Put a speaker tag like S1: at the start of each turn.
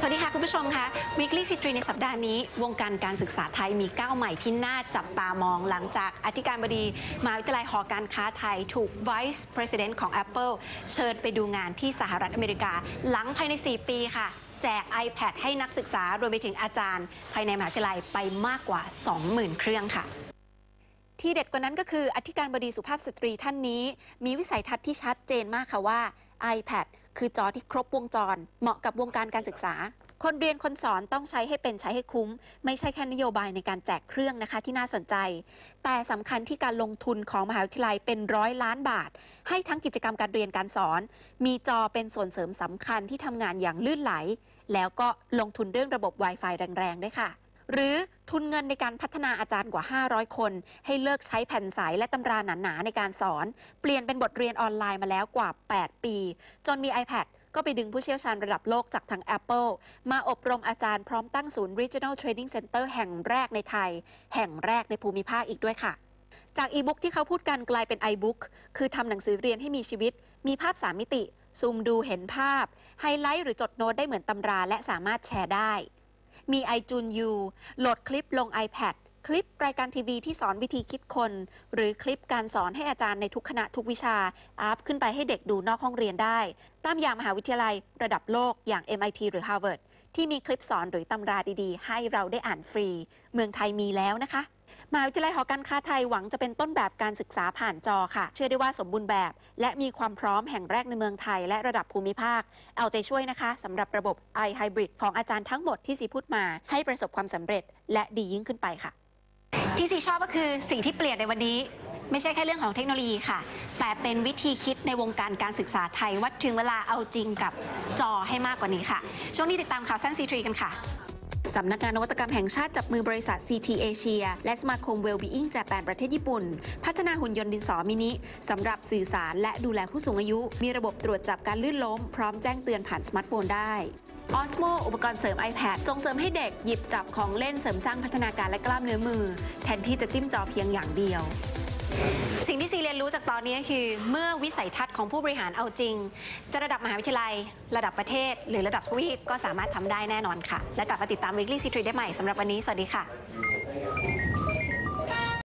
S1: สวัสดีค่ะคุณผู้ชมค่ะ Weekly c i t r y ในสัปดาห์นี้ วงการการศึกษาไทยมีก้าวใหม่ที่น่าจับตามองหลังจากอธิการบดีมหาวิทยาลัยหอการค้าไทย ถูก Vice President ของ Apple เชิญไปดูงานที่สหรัฐอเมริกา หลังภายใน 4 ปีค่ะ แจก iPad ให้นักศึกษารวมไปถึงอาจารย์ ภายในมหาวิทยาลัยไปมากกว่า 20,000 เครื่องค่ะที่เด็ดกว่านั้นก็คืออธิการบดีสุภาพสตรีท่านนี้ มีวิสัยทัศน์ที่ชัดเจนมากค่ะว่า iPad คือจอที่ครบวงจร เหมาะกับวงการการศึกษา คนเรียนคนสอนต้องใช้ให้เป็นใช้ให้คุ้ม ไม่ใช่แค่นโยบายในการแจกเครื่องนะคะที่น่าสนใจ แต่สำคัญที่การลงทุนของมหาวิทยาลัยเป็นร้อยล้านบาท ให้ทั้งกิจกรรมการเรียนการสอน มีจอเป็นส่วนเสริมสำคัญที่ทำงานอย่างลื่นไหล แล้วก็ลงทุนเรื่องระบบ Wi-Fi แรงๆด้วยค่ะ หรือทุนเงินในการพัฒนาอาจารย์กว่า 500 คน ให้เลิกใช้แผ่นใสและตำราหนาๆในการสอน เปลี่ยนเป็นบทเรียนออนไลน์มาแล้วกว่า 8 ปี จนมี iPad ก็ไปดึงผู้เชี่ยวชาญระดับโลกจากทาง Apple มาอบรมอาจารย์พร้อมตั้งศูนย์ Regional Training Center แห่งแรกในไทย แห่งแรกในภูมิภาคอีกด้วยค่ะ จากอีบุ๊กที่เขาพูดกันกลายเป็น iBook คือทำหนังสือเรียนให้มีชีวิต มีภาพ3มิติ ซูมดูเห็นภาพ ไฮไลท์หรือจดโน้ตได้เหมือนตำราและสามารถแชร์ได้ มี iTunes U โหลดคลิปลง iPad คลิปรายการทีวีที่สอนวิธีคิดคน หรือคลิปการสอนให้อาจารย์ในทุกคณะทุกวิชา อัพขึ้นไปให้เด็กดูนอกห้องเรียนได้ ตามอย่างมหาวิทยาลัยระดับโลกอย่าง MIT หรือ Harvard ที่มีคลิปสอนหรือตำราดีๆ ให้เราได้อ่านฟรี เมืองไทยมีแล้วนะคะมหาวิทยาลัยหอการค้าไทยหวังจะเป็นต้นแบบการศึกษาผ่านจอค่ะ เชื่อได้ว่าสมบูรณ์แบบ และมีความพร้อมแห่งแรกในเมืองไทย และระดับภูมิภาค เอาใจช่วยนะคะสำหรับระบบ iHybrid ของอาจารย์ทั้งหมดที่สีพูดมาให้ประสบความสำเร็จ และดียิ่งขึ้นไปค่ะ ที่สีชอบก็คือสิ่งที่เปลี่ยนในวันนี้ ไม่ใช่แค่เรื่องของเทคโนโลยีค่ะ แต่เป็นวิธีคิดในวงการการศึกษาไทยว่าถึงเวลาเอาจริงกับจอให้มากกว่านี้ค่ะ ช่วงนี้ติดตามข่าวสั้นซีทรีกันค่ะสำนักงานนวัตกรรมแห่งชาติจับมือบริษัท CT Asia และสมาคม Wellbeing Japan ประเทศญี่ปุ่น พัฒนาหุ่นยนต์ดินสอมินิสำหรับสื่อสารและดูแลผู้สูงอายุ มีระบบตรวจจับการลื่นล้ม พร้อมแจ้งเตือนผ่านสมาร์ทโฟนได้ Osmo อุปกรณ์เสริม iPad ส่งเสริมให้เด็กหยิบจับของเล่นเสริมสร้างพัฒนาการและกล้ามเนื้อมือ แทนที่จะจิ้มจอเพียงอย่างเดียว สิ่งที่ซีเรียนรู้จากตอนนี้คือ เมื่อวิสัยทัศน์ของผู้บริหารเอาจริง จะระดับมหาวิทยาลัย ระดับประเทศ หรือระดับทวีปก็สามารถทำได้แน่นอนค่ะ และกลับมาติดตาม Weekly C3 ได้ใหม่สำหรับวันนี้ สวัสดีค่ะ